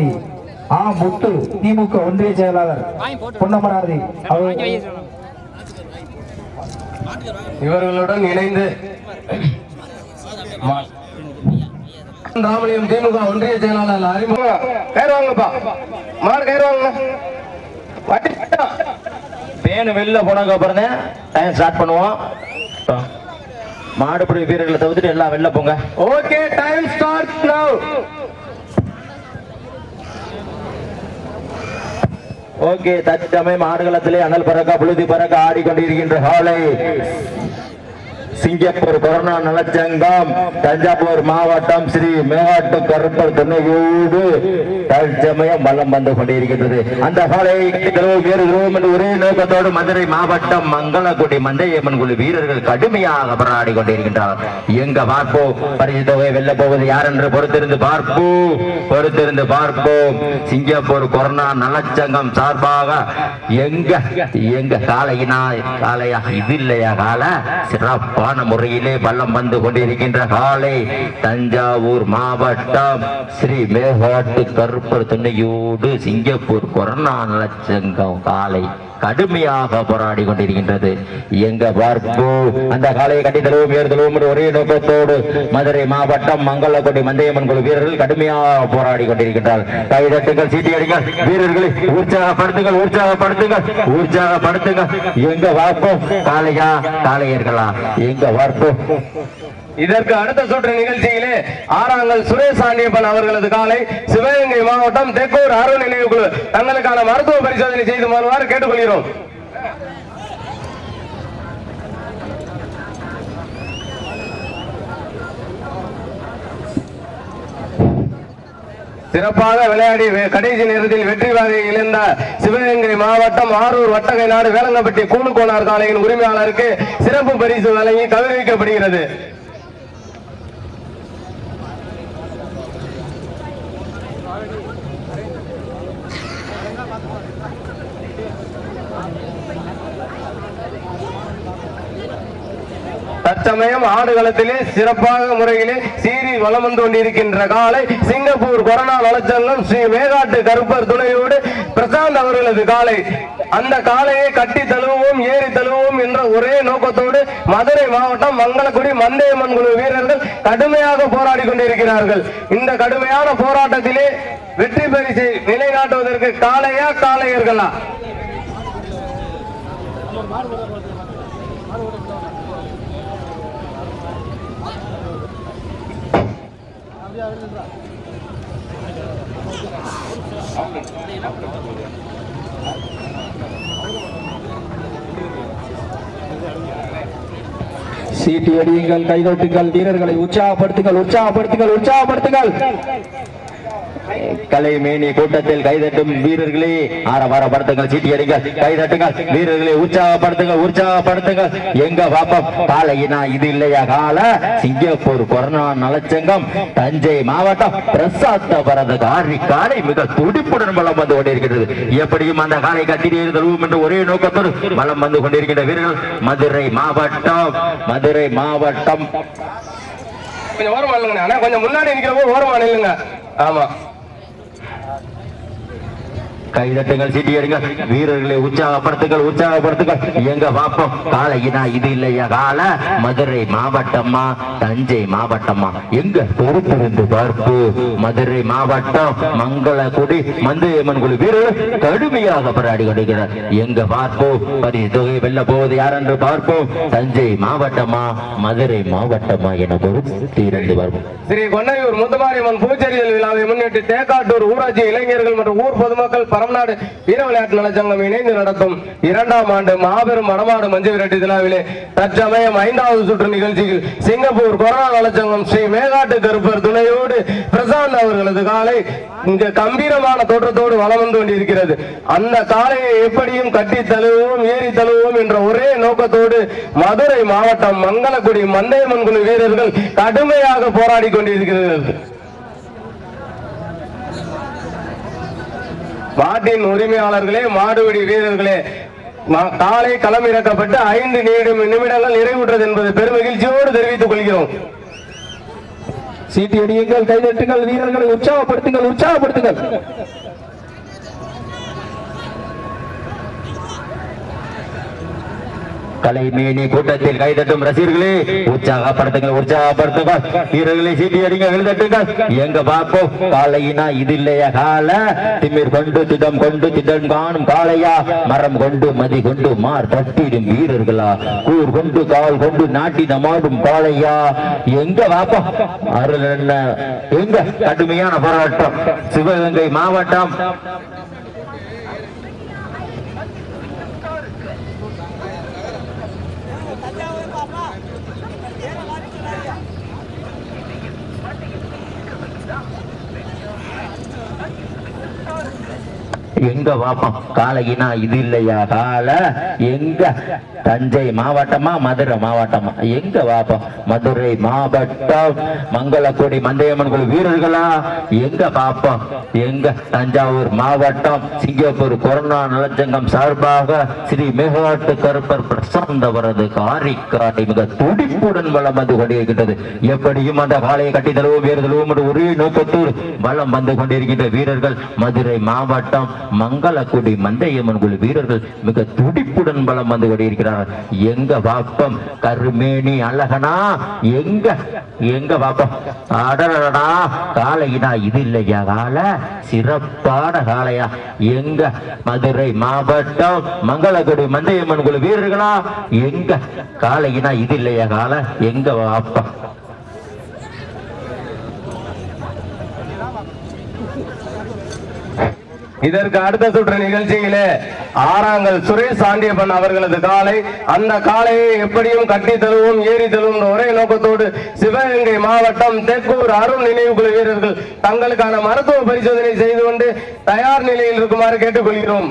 சார்பாவதி ஆ முத்து திமுக ஒன்றிய செயலாளர். பொன்னமராதி இவர்களுடன் இணைந்து மா- ராமலிங்கம் திமுக ஒன்றிய செயலாளர் அறிமுகம் கயிறு வாங்கப்பா. மாடு கயிறு வாங்க. பேனு வெளில போனதுக்கு அப்புறம் டைம் ஸ்டார்ட் பண்ணுவோம். மாடுபிடி வீரர்களை தவிர்த்துட்டு எல்லாம் வெளில போங்க. Okay time start now okay தற்சமயம் ஆடுகளத்திலே அனல் பறக்க புழுதி பறக்க ஆடிக்கொண்டிருக்கின்ற ஹாலை. சிங்கப்பூர் கொரோனா நலச்சங்கம் தஞ்சாவூர் மாவட்டம் ஸ்ரீ மேவாட்டு கருப்பர் துணையோடு தற்சமயம் பலம் வந்து கொண்டிருக்கின்றது. அந்த காலை வீரர்களும் என்று ஒரே நோக்கத்தோடு மதுரை மாவட்டம் மங்களக்குடி மந்தையம்மன் குழு வீரர்கள் கடுமையாக போராடி கொண்டிருக்கின்றனர் எங்க பார்ப்போம்? பரிசு தொகை வெல்ல போவது யார் என்று பொறுத்திருந்து பார்ப்போம். பொறுத்திருந்து பார்ப்போம். சிங்கப்பூர் கொரோனா நலச்சங்கம் சார்பாக எங்க எங்க காலையினா காலையா இது இல்லையா கால சிறப்பான முறையிலே வல்லம் வந்து கொண்டிருக்கின்ற காலை தஞ்சாவூர் மாவட்டம் ஸ்ரீ மேகாட்டு கருப்பர் துணையோடு சிங்கப்பூர் கொரோனா நலச்சங்கம் காலை. கடுமையாக போராடி கொண்டிருக்கின்றது. எங்க பார்ப்போ அந்த காலையை கட்டி தருவோம் ஒரே நோக்கத்தோடு மதுரை மாவட்டம் மங்கலக்கோட்டை மந்தையம்மன் குழு வீரர்கள் கடுமையாக போராடி கொண்டிருக்கின்றார் கைதட்டுங்கள் சீட்டி அடிங்கள். வீரர்களை உற்சாகப்படுத்துங்கள் உற்சாகப்படுத்துங்கள் உற்சாகப்படுத்துங்கள். எங்க பார்ப்போம் காளையா காளையர்களா? எங்க பார்ப்போம் இதற்கு அடுத்த சுற்று நிகழ்ச்சியிலே ஆறாங்கல் சுரேஷ் ஆண்டியப்பன் அவர்களது காலை சிவகங்கை மாவட்டம் தெக்கூர் அருள் நினைவுக்குழு தங்களுக்கான மருத்துவ பரிசோதனை செய்து வருமாறு கேட்டுக்கொள்கிறோம். சிறப்பாக விளையாடி கடைசி நேரத்தில் வெற்றி வாகை இழந்த சிவகங்கை மாவட்டம் ஆரூர் வட்டகை நாடு வேளங்கப்பட்டி கூணுக்கோனார் காலையின் உரிமையாளருக்கு சிறப்பு பரிசு வழங்கி கௌரவிக்கப்படுகிறது. தற்சமயம் ஆடுகளத்திலே சிறப்பாக முறையிலே சீறி வலம் வந்து கொண்டிருக்கின்ற காலை சிங்கப்பூர் கொரோனா நலச்சங்கம் ஸ்ரீ மேகாட்டு கருப்பர் துணையோடு பிரசாந்த் அவர்களது காலை. அந்த காலையை கட்டி தழுவுவோம் ஏறி தழுவுவோம் என்ற ஒரே நோக்கத்தோடு மதுரை மாவட்டம் மங்களக்குடி மந்தையம்மன் குழு வீரர்கள் கடுமையாக போராடி கொண்டிருக்கிறார்கள். இந்த கடுமையான போராட்டத்திலே வெற்றி பரிசை நிலைநாட்டுவதற்கு காளையா காளையர்களா? சீட்டி அடியுங்கள் கைதட்டுங்கள் வீரர்களை உற்சாகப்படுத்துங்கள் உற்சாகப்படுத்துங்கள் உற்சாகப்படுத்துங்கள். கலை மேனி கூட்டத்தில் கைதட்டும் வீரர்களே ஆரவாரப்படுத்துங்கள் சீட்டி அடிங்கள் கைதட்டுங்கள் வீரர்களை உற்சாகப்படுத்துங்கள் உற்சாகப்படுத்துங்கள். எங்க பாப்பம்? காலையினா இது இல்லையா கால? சிங்கப்பூர் கொரோனா நலச்சங்கம் தஞ்சை மாவட்டம் பிரசாத்த பரத காரி காலை மிக துடிப்புடன் வளம் வந்து கொண்டிருக்கிறது எப்படியும் அந்த காலை கட்டி தருவோம் என்று ஒரே நோக்கத்தோடு வளம் வந்து கொண்டிருக்கின்ற வீரர்கள் மதுரை மாவட்டம் மதுரை மாவட்டம். கொஞ்சம் ஓரமா இல்லைங்க ஆனா கொஞ்சம் முன்னாடி நிக்கிறப்போ ஓரமா இல்லைங்க ஆமா. கைதட்டுங்கள் சீட்டி வீரர்களை உற்சாகப்படுத்துங்கள் உற்சாகப்படுத்துங்கள். எங்க பாப்போம் காலையினா இது இல்லையா? கால மதுரை மாவட்டமா தஞ்சை மாவட்டமா எங்க? பொறுத்திருந்து பார்ப்பு. மதுரை மாவட்டம் மங்களகுடி மந்தையம்மன் குழு. வீரர்கள் கடுமையாக போராடி கொண்டிருக்கிறார். எங்க பார்ப்போம்? பரிசு தொகை வெல்ல போவது யார் என்று பார்ப்போம். தஞ்சை மாவட்டமா மதுரை மாவட்டமா என பொறுத்து பார்ப்போம். ஸ்ரீ கொன்னையூர் முத்துமாரியம்மன் பூச்செறிதல் விழாவை முன்னிட்டு தேக்காட்டூர் ஊராட்சி இளைஞர்கள் மற்றும் ஊர் பொதுமக்கள் பரம்நாடு வீர விளையாட்டு நலச்சங்கம் இணைந்து நடத்தும் இரண்டாம் ஆண்டு மாபெரும் மணமாடு மஞ்சு விரட்டி விழாவிலே தற்சமயம் ஐந்தாவது சுற்று நிகழ்ச்சியில் சிங்கப்பூர் கொரோனா நலச்சங்கம் ஸ்ரீ மேகாட்டு கருப்பர் துணையோடு பிரசாந்த் அவர்களது காலை இங்க கம்பீரமான தோற்றத்தோடு வலம் வந்து கொண்டிருக்கிறது. அந்த காலையை எப்படியும் கட்டி தழுவுவோம் ஏறி தழுவுவோம் என்ற ஒரே நோக்கத்தோடு மதுரை மாவட்டம் மங்களக்குடி மந்தையம்மன் குழு வீரர்கள் கடுமையாக போராடி கொண்டிருக்கிறது மாட்டின் உரிமையாளர்களே மாடுபிடி வீரர்களே காலை களம் இறக்கப்பட்டு ஐந்து நீடும் நிமிடங்கள் நிறைவுற்றது என்பது பெருமகிழ்ச்சியோடு தெரிவித்துக் கொள்கிறோம். சீட்டி அடியுங்கள் கைதட்டுங்கள் வீரர்களை உற்சாகப்படுத்துங்கள் உற்சாகப்படுத்துங்கள். கலைமேனி கூட்டத்தில் கைதட்டும் ரசிகர்களே உற்சாகப்படுத்துங்க உற்சாகப்படுத்துங்க வீரர்களை சீட்டி அடிங்க எழுதட்டுங்க எங்க பார்ப்போம்? காலையினா இது இல்லையா கால? திமிர் கொண்டு திடம் கொண்டு திடம் காணும் காளையா? மரம் கொண்டு மதி கொண்டு மார் தட்டிடும் வீரர்களா? கூர் கொண்டு கால் கொண்டு நாட்டினம் ஆடும் காளையா? எங்க பார்ப்போம்? அருள் என்ன? எங்க? கடுமையான போராட்டம். சிவகங்கை மாவட்டம். எங்க பார்ப்போம் காலகினா இது இல்லையா? கால எங்க? தஞ்சை மாவட்டமா மதுரை மாவட்டமா? எங்க பார்ப்போம் மதுரை மாவட்டம் மங்களக்குடி மந்தையம்மன் கோயில் வீரர்களா? எங்க பாப்போம்? எங்க? தஞ்சாவூர் மாவட்டம் சிங்கப்பூர் கொரோனா நலச்சங்கம் சார்பாக ஸ்ரீ மேகாட்டு கருப்பர் பிரசாந்தவரது காரிக்காட்டை மிக துடிப்புடன் வளம் வந்து கொண்டிருக்கின்றது. எப்படியும் அந்த காலையை கட்டி தருவோம் வேறு ஒரே நோக்கத்தோடு வளம் வந்து கொண்டிருக்கின்ற வீரர்கள் மதுரை மாவட்டம் மங்களக்குடி மந்தையம்மன் குழு வீரர்கள் மிக துடிப்புடன் பலம் வந்து கொண்டிருக்கிறார்கள் எங்க வாப்பம்? கருமேனி அழகனா? எங்க? எங்க வாப்பம்? அடடடா காலையினா இது இல்லையா கால சிறப்பான காளையா. எங்க? மதுரை மாவட்டம் மங்களக்குடி மந்தையம்மன் குழு வீரர்களா? எங்க? காளையினா இது இல்லையா கால எங்க வாப்பம்? இதற்கு அடுத்த சுற்று நிகழ்ச்சியிலே ஆறாங்கல் சுரேஷ் சாண்டியப்பன் அவர்களது காலை. அந்த காலையை எப்படியும் கட்டி தருவோம் ஏறி தருவோம் ஒரே நோக்கத்தோடு சிவகங்கை மாவட்டம் தெற்கூர் அருண் நினைவு குழு வீரர்கள் தங்களுக்கான மருத்துவ பரிசோதனை செய்து கொண்டு தயார் நிலையில் இருக்குமாறு கேட்டுக்கொள்கிறோம்.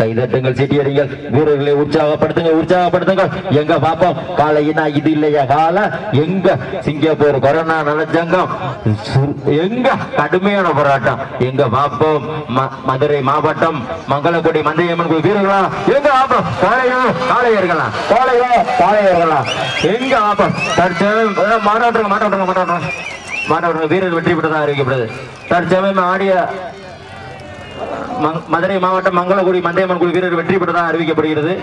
கைதட்டுங்கள் சீட்டியடிங்கள் வீரர்களை உற்சாகப்படுத்துங்க உற்சாகப்படுத்துங்கள் எங்க பாப்போம்? காலையினா இது இல்லையா? கால? எங்க? சிங்கப்பூர் கொரோனா நலச்சங்கம். எங்க? கடுமையான போராட்டம். எங்க பாப்போம்? மதுரை மாவட்டம் மங்களக்குடி மந்தையம்மன் கோயில். வீரர்களா எங்க பாப்போம்? காளையோ காளையர்களா? காளையோ காளையர்களா? எங்க பாப்போம்? தற்சமயம் மாட்டாட்டுங்க மாட்டாட்டுங்க மாட்டாட்டுங்க. மாட்டாட்டுங்க வீரர் வெற்றி பெற்றதாக அறிவிக்கப்படுது. தற்சமயம் ஆடிய மதுரை மாவட்டம் மங்களகுடி மந்தையம்மன் குழு வீரர் வெற்றி பெற்றதாக அறிவிக்கப்படுகிறது.